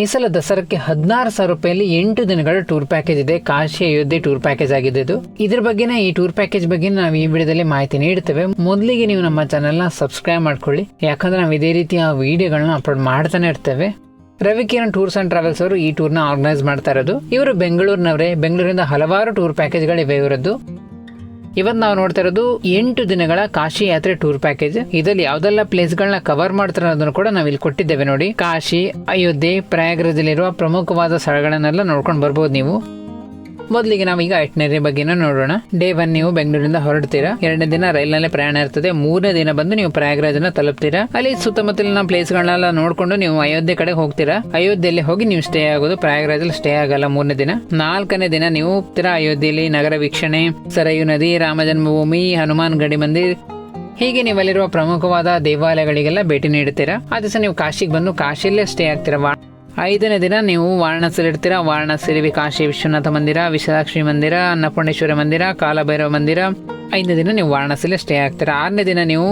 ಈ ಸಲ ದಸರಾಕ್ಕೆ ಹದಿನಾರು ಸಾವಿರ ರೂಪಾಯಲ್ಲಿ ಎಂಟು ದಿನಗಳ ಟೂರ್ ಪ್ಯಾಕೇಜ್ ಇದೆ. ಕಾಶಿ ಅಯೋಧ್ಯೆ ಟೂರ್ ಪ್ಯಾಕೇಜ್ ಆಗಿದೆ ಇದು. ಇದ್ರ ಬಗ್ಗೆನೇ ಈ ಟೂರ್ ಪ್ಯಾಕೇಜ್ ಬಗ್ಗೆ ನಾವು ಈ ವಿಡಿಯೋದಲ್ಲಿ ಮಾಹಿತಿ ನೀಡ್ತೇವೆ ಮೊದಲಿಗೆ ನೀವು ನಮ್ಮ ಚಾನೆಲ್ನ ಸಬ್ಸ್ಕ್ರೈಬ್ ಮಾಡ್ಕೊಳ್ಳಿ. ಯಾಕಂದ್ರೆ ನಾವು ಇದೇ ರೀತಿಯ ವಿಡಿಯೋಗಳನ್ನ ಅಪ್ಲೋಡ್ ಮಾಡ್ತಾನೆ ಇರ್ತೇವೆ. ರವಿಕಿರಣ್ ಟೂರ್ಸ್ ಅಂಡ್ ಟ್ರಾವೆಲ್ಸ್ ಅವರು ಈ ಟೂರ್ನ ಆರ್ಗನೈಸ್ ಮಾಡ್ತಾ ಇರೋದು. ಇವರು ಬೆಂಗಳೂರಿನವರೇ. ಬೆಂಗಳೂರಿಂದ ಹಲವಾರು ಟೂರ್ ಪ್ಯಾಕೇಜ್ಗಳಿವೆ ಇವರದ್ದು. ಇವತ್ತು ನಾವು ನೋಡ್ತಾ ಇರೋದು ಎಂಟು ದಿನಗಳ ಕಾಶಿ ಯಾತ್ರೆ ಟೂರ್ ಪ್ಯಾಕೇಜ್ ಇದರಲ್ಲಿ ಯಾವ್ದೆಲ್ಲ ಪ್ಲೇಸ್ಗಳನ್ನ ಕವರ್ ಮಾಡ್ತಾರೆ ಅನ್ನೋದನ್ನು ಕೂಡ ನಾವು ಇಲ್ಲಿ ಕೊಟ್ಟಿದ್ದೇವೆ ನೋಡಿ. ಕಾಶಿ, ಅಯೋಧ್ಯೆ ಪ್ರಯಾಗ್ರದಲ್ಲಿರುವ ಪ್ರಮುಖವಾದ ಸ್ಥಳಗಳನ್ನೆಲ್ಲ ನೋಡ್ಕೊಂಡು ಬರ್ಬೋದು ನೀವು. ಮೊದಲಿಗೆ ನಾವು ಈಗ ಐಟ್ನರಿ ಬಗ್ಗೆನೂ ನೋಡೋಣ. ಡೇ ಒನ್ ನೀವು ಬೆಂಗಳೂರಿಂದ ಹೊರಡ್ತೀರಾ? ಎರಡನೇ ದಿನ ರೈಲ್ನಲ್ಲೇ ಪ್ರಯಾಣ ಇರ್ತದೆ. ಮೂರನೇ ದಿನ ಬಂದು ನೀವು ಪ್ರಯಾಗ್ರಾಜನ ತಲುಪ್ತೀರಾ? ಅಲ್ಲಿ ಸುತ್ತಮುತ್ತಲಿನ ಪ್ಲೇಸ್ಗಳನ್ನೆಲ್ಲ ನೋಡ್ಕೊಂಡು ನೀವು ಅಯೋಧ್ಯೆ ಕಡೆ ಹೋಗ್ತೀರಾ? ಅಯೋಧ್ಯೆಯಲ್ಲಿ ಹೋಗಿ ನೀವು ಸ್ಟೇ ಆಗೋದು, ಪ್ರಯಾಗ್ರಾಜಲ್ಲಿ ಸ್ಟೇ ಆಗಲ್ಲ ಮೂರನೇ ದಿನ. ನಾಲ್ಕನೇ ದಿನ ನೀವು ಹೋಗ್ತೀರಾ ಅಯೋಧ್ಯೆಯಲ್ಲಿ ನಗರ ವೀಕ್ಷಣೆ, ಸರಯು ನದಿ, ರಾಮ ಜನ್ಮಭೂಮಿ, ಹನುಮಾನ್ ಗಡಿ ಮಂದಿರ್. ಹೀಗೆ ನೀವಲ್ಲಿರುವ ಪ್ರಮುಖವಾದ ದೇವಾಲಯಗಳಿಗೆಲ್ಲ ಭೇಟಿ ನೀಡುತ್ತೀರಾ? ಆ ದಿವಸ ನೀವು ಕಾಶಿಗೆ ಬಂದು ಕಾಶಿಯಲ್ಲೇ ಸ್ಟೇ ಆಗ್ತೀರಾ? ಐದನೇ ದಿನ ನೀವು ವಾರಣಾಸಿಯಲ್ಲಿ ಇರ್ತೀರಾ? ವಾರಣಾಸಿಯಲ್ಲಿ ಕಾಶಿ ವಿಶ್ವನಾಥ ಮಂದಿರ, ವಿಶಾಲಾಕ್ಷಿ ಮಂದಿರ, ಅನ್ನಪೂರ್ಣೇಶ್ವರಿ ಮಂದಿರ, ಕಾಲಭೈರವ ಮಂದಿರ. ಐದನೇ ದಿನ ನೀವು ವಾರಣಾಸಿಯಲ್ಲಿ ಸ್ಟೇ ಆಗ್ತೀರಾ? ಆರನೇ ದಿನ ನೀವು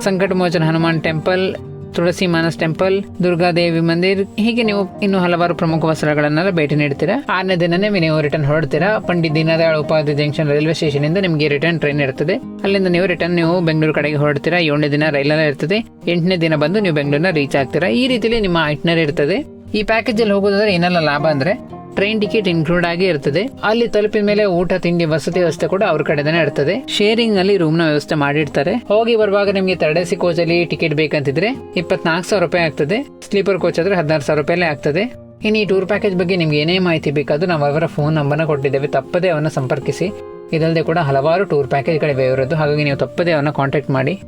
ಸಂಕಟಮೋಚನ ಹನುಮಾನ್ ಟೆಂಪಲ್ ತುಳಸಿ ಮಾನಸ್ ಟೆಂಪಲ್ ದುರ್ಗಾದೇವಿ ಮಂದಿರ್, ಹೀಗೆ ನೀವು ಇನ್ನು ಹಲವಾರು ಪ್ರಮುಖ ಸ್ಥಳಗಳನ್ನೆಲ್ಲ ಭೇಟಿ ನೀಡ್ತೀರಾ? ಆರನೇ ದಿನನೇ ನೀವು return ಹೊರಡ್ತೀರಾ? Pandit Deendayal Upadhyaya junction railway station ಇಂದ ನಿಮಗೆ ರಿಟರ್ನ್ ಟ್ರೈನ್ ಇರ್ತದೆ. ಅಲ್ಲಿಂದ ನೀವು ರಿಟರ್ನ್ ನೀವು ಬೆಂಗಳೂರು ಕಡೆಗೆ ಹೊರಡ್ತೀರಾ? ಏಳನೇ ದಿನ ರೈಲಲ್ಲೇ ಇರ್ತದೆ. ಎಂಟನೇ ದಿನ ಬಂದು ನೀವು ಬೆಂಗಳೂರಿನ ರೀಚ್ ಆಗ್ತೀರಾ? ಈ ರೀತಿಯಲ್ಲಿ ನಿಮ್ಮ ಐಟ್ನರ್ ಇರ್ತದೆ. ಈ ಪ್ಯಾಕೇಜ್ ಅಲ್ಲಿ ಹೋಗೋದಾದ್ರೆ ಏನೆಲ್ಲ ಲಾಭ ಅಂದ್ರೆ ಟ್ರೈನ್ ಟಿಕೆಟ್ ಇನ್ಕ್ಲೂಡ್ ಆಗಿ ಇರ್ತದೆ. ಅಲ್ಲಿ ತಲುಪಿದ ಮೇಲೆ ಊಟ, ತಿಂಡಿ, ವಸತಿ ವ್ಯವಸ್ಥೆ ಕೂಡ ಅವ್ರ ಕಡೆದೇ ಇರ್ತದೆ. ಶೇರಿಂಗ್ ಅಲ್ಲಿ ರೂಮ್ನ ವ್ಯವಸ್ಥೆ ಮಾಡಿರ್ತಾರೆ. ಹೋಗಿ ಬರುವಾಗ ನಿಮಗೆ ತರಡೇಸಿ ಕೋಚ್ ಅಲ್ಲಿ ಟಿಕೆಟ್ ಬೇಕಂತಿದ್ರೆ ಇಪ್ಪತ್ನಾಲ್ಕು ಸಾವಿರ ರೂಪಾಯಿ ಆಗ್ತದೆ. ಸ್ಲೀಪರ್ ಕೋಚ್ ಆದ್ರೆ ಹದಿನಾರು ಸಾವಿರ ರೂಪಾಯಿ ಆಗ್ತದೆ. ಇನ್ನು ಈ ಟೂರ್ ಪ್ಯಾಕೇಜ್ ಬಗ್ಗೆ ನಿಮ್ಗೆ ಏನೇ ಮಾಹಿತಿ ಬೇಕಾದ್ರೂ ನಾವು ಅವರ ಫೋನ್ ನಂಬರ್ನ ಕೊಟ್ಟಿದ್ದೇವೆ. ತಪ್ಪದೇ ಅವನ್ನ ಸಂಪರ್ಕಿಸಿ. ಇದಲ್ಲದೆ ಕೂಡ ಹಲವಾರು ಟೂರ್ ಪ್ಯಾಕೇಜ್ಗಳಿವೆ ಇವರದ್ದು. ಹಾಗಾಗಿ ನೀವು ತಪ್ಪದೇ ಅವನ್ನ ಕಾಂಟ್ಯಾಕ್ಟ್ ಮಾಡಿ.